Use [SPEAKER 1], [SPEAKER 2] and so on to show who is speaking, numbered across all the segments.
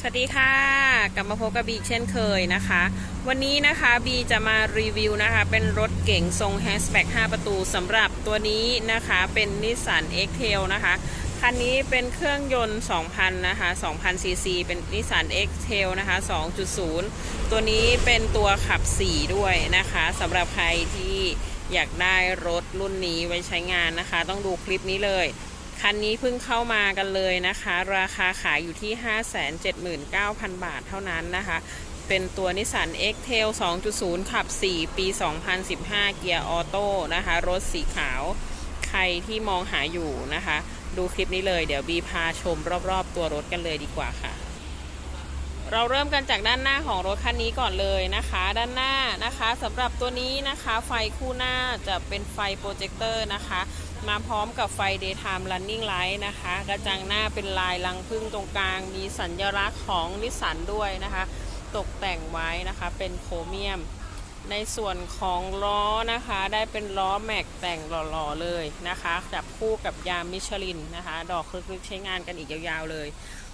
[SPEAKER 1] สวัสดีค่ะกลับมาพบกับบีเช่นเคยนะคะ วันนี้นะคะบีจะมารีวิวนะคะ เป็นรถเก๋งทรงแฮชแบ็ก5ประตูสำหรับตัวนี้นะคะเป็นนิสสัน x t a i l นะคะ คันนี้เป็นเครื่องยนต์ 2,000 นะคะ 2,000 ซีซี เป็นนิสสัน x t a i l นะคะ 2.0 ตัวนี้เป็นตัวขับ 4 ด้วยนะคะสำหรับใครที่อยากได้รถรุ่นนี้ไว้ใช้งานนะคะ ต้องดูคลิปนี้เลย คันนี้เพิ่งเข้ามากันเลยนะคะ ราคาขายอยู่ที่ 579,000 บาทเท่านั้นนะคะ เป็นตัวนิสสัน X-Tail 2.0 ขับ 4 ปี 2015 เกียร์ออโต้นะคะ รถสีขาว ใครที่มองหาอยู่นะคะ ดูคลิปนี้เลย เดี๋ยวบีพาชมรอบๆ ตัวรถกันเลยดีกว่าค่ะ เราเริ่มกันจากด้านหน้าของรถคันนี้ก่อนเลยนะคะ ด้านหน้านะคะสำหรับตัวนี้นะคะ ไฟคู่หน้าจะเป็นไฟโปรเจคเตอร์นะคะ มาพร้อมกับไฟ daytime running light นะคะ กระจังหน้าเป็นลายรังพึ่งตรงกลาง มีสัญลักษณ์ของนิสสันด้วยนะคะ ตกแต่งไว้นะคะเป็นโครเมียม ในส่วนของล้อนะคะ ได้เป็นล้อแม็กแต่งหล่อๆเลยนะคะ จับคู่กับยางมิชลินนะคะ ดอกคลึกๆใช้งานกันอีกยาวๆเลย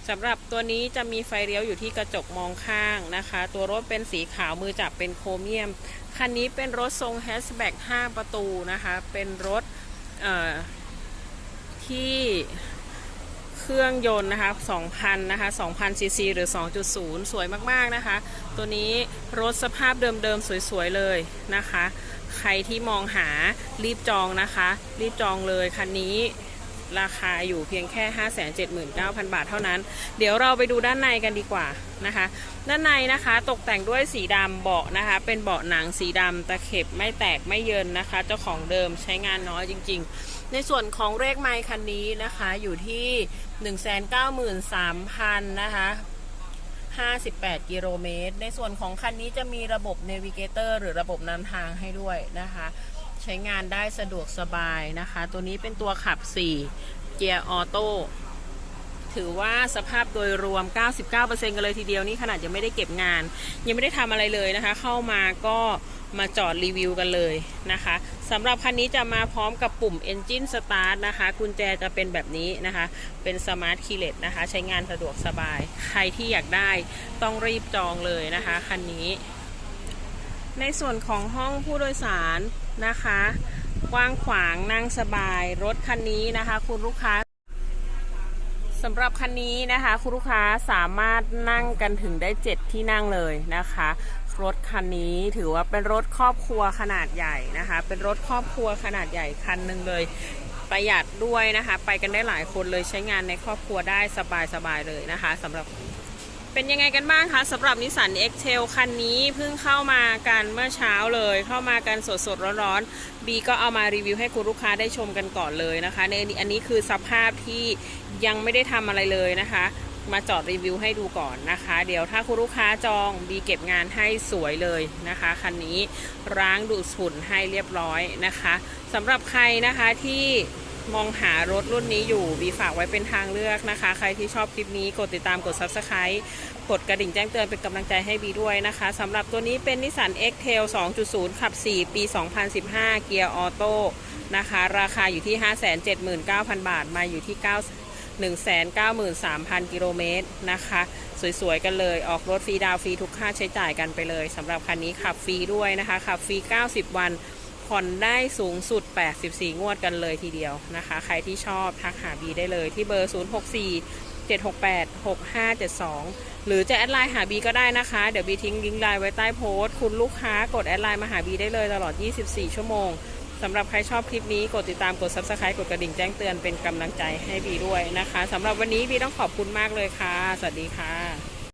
[SPEAKER 1] สำหรับตัวนี้จะมีไฟเลี้ยวอยู่ที่กระจกมองข้างนะคะ ตัวรถเป็นสีขาวมือจับเป็นโครเมียม คันนี้เป็นรถทรงแฮชแบ็ก5ประตูนะคะ เป็นรถ ที่เครื่องยนต์นะคะ 2,000 นะคะ 2,000 ซีซี หรือ 2.0 สวยมาก ๆ นะคะ ตัวนี้รถสภาพเดิม ๆ สวย ๆ เลยนะคะ ใครที่มองหารีบจองนะคะ รีบจองเลยคันนี้ ราคาอยู่เพียงแค่ 579,000 บาทเท่านั้น เดี๋ยวเราไปดูด้านในกันดีกว่านะคะ ด้านในนะคะตกแต่งด้วยสีดำเบาะนะคะ เป็นเบาะหนังสีดำตะเข็บไม่แตกไม่เยินนะคะ เจ้าของเดิมใช้งานน้อยจริง ๆ ในส่วนของเลขไมค์คันนี้นะคะอยู่ที่ 193,000 นะคะ58 กิโลเมตร ในส่วนของคันนี้จะมีระบบ Navigator หรือระบบนำทางให้ด้วยนะคะ ใช้งานได้สะดวกสบายนะคะ ตัวนี้เป็นตัวขับ 4 เกียร์ออโต้ถือว่าสภาพโดยรวม 99%กันเลยทีเดียวนี่ขนาดยังไม่ได้เก็บงาน ยังไม่ได้ทำอะไรเลยนะคะ เข้ามาก็มาจอดรีวิวกันเลยนะคะสำหรับคันนี้จะมาพร้อมกับปุ่ม Engine Start นะคะ กุญแจจะเป็นแบบนี้นะคะ เป็น Smart Keyless นะคะ ใช้งานสะดวกสบาย ใครที่อยากได้ต้องรีบจองเลยนะคะ คันนี้ ในส่วนของห้องผู้โดยสาร นะคะ กว้างขวางนั่งสบาย รถคันนี้นะคะ คุณลูกค้าสำหรับคันนี้นะคะ คุณลูกค้าสามารถนั่งกันถึงได้ 7 ที่นั่งเลยนะคะ รถคันนี้ถือว่าเป็นรถครอบครัวขนาดใหญ่นะคะ เป็นรถครอบครัวขนาดใหญ่คันหนึ่งเลยประหยัดด้วยนะคะ ไปกันได้หลายคนเลยใช้งานในครอบครัวได้สบายๆเลยนะคะสำหรับ เป็นยังไงกันบ้างคะสำหรับนิสสัน X-Trail คันนี้เพิ่งเข้ามากันเมื่อเช้าเลย เข้ามากันสดๆร้อนๆบีก็เอามารีวิวให้คุณลูกค้าได้ชมกันก่อนเลยนะคะในอันนี้คือสภาพที่ยังไม่ได้ทำอะไรเลยนะคะ มาจอดรีวิวให้ดูก่อนนะคะ เดี๋ยวถ้าคุณลูกค้าจองบีเก็บงานให้สวยเลยนะคะคันนี้ร้างดูดฝุ่นให้เรียบร้อยนะคะสำหรับใครนะคะที่ มองหารถรุ่นนี้อยู่บีฝากไว้เป็นทางเลือกนะคะ ใครที่ชอบคลิปนี้กดติดตามกด Subscribe กดกระดิ่งแจ้งเตือนเป็นกำลังใจให้บีด้วยนะคะสำหรับตัวนี้เป็นนิสสัน X-Tail 2.0 ขับ 4 ปี 2015 เกียร์ออโต้นะคะ ราคาอยู่ที่ 579,000 บาท มาอยู่ที่ 9 193,000 กิโลเมตรนะคะ สวย ๆ กันเลยออกรถฟรีดาวฟรีทุกค่าใช้จ่ายกันไปเลยสำหรับคันนี้ขับฟรีด้วยนะคะ ขับฟรี 90 วัน ผ่อนได้สูงสุด 84 งวดกันเลยทีเดียวนะคะ ใครที่ชอบทักหาบีได้เลยที่เบอร์ 064 768 6572 หรือจะแอดไลน์หาบีก็ได้นะคะ เดี๋ยวบีทิ้งลิงก์ไลน์ไว้ใต้โพสต์ คุณลูกค้ากดแอดไลน์มาหาบีได้เลยตลอด 24 ชั่วโมงสำหรับใครชอบคลิปนี้กดติดตามกด subscribe กดกระดิ่งแจ้งเตือนเป็นกำลังใจให้บีด้วยนะคะสำหรับวันนี้บีต้องขอบคุณมากเลยค่ะ สวัสดีค่ะ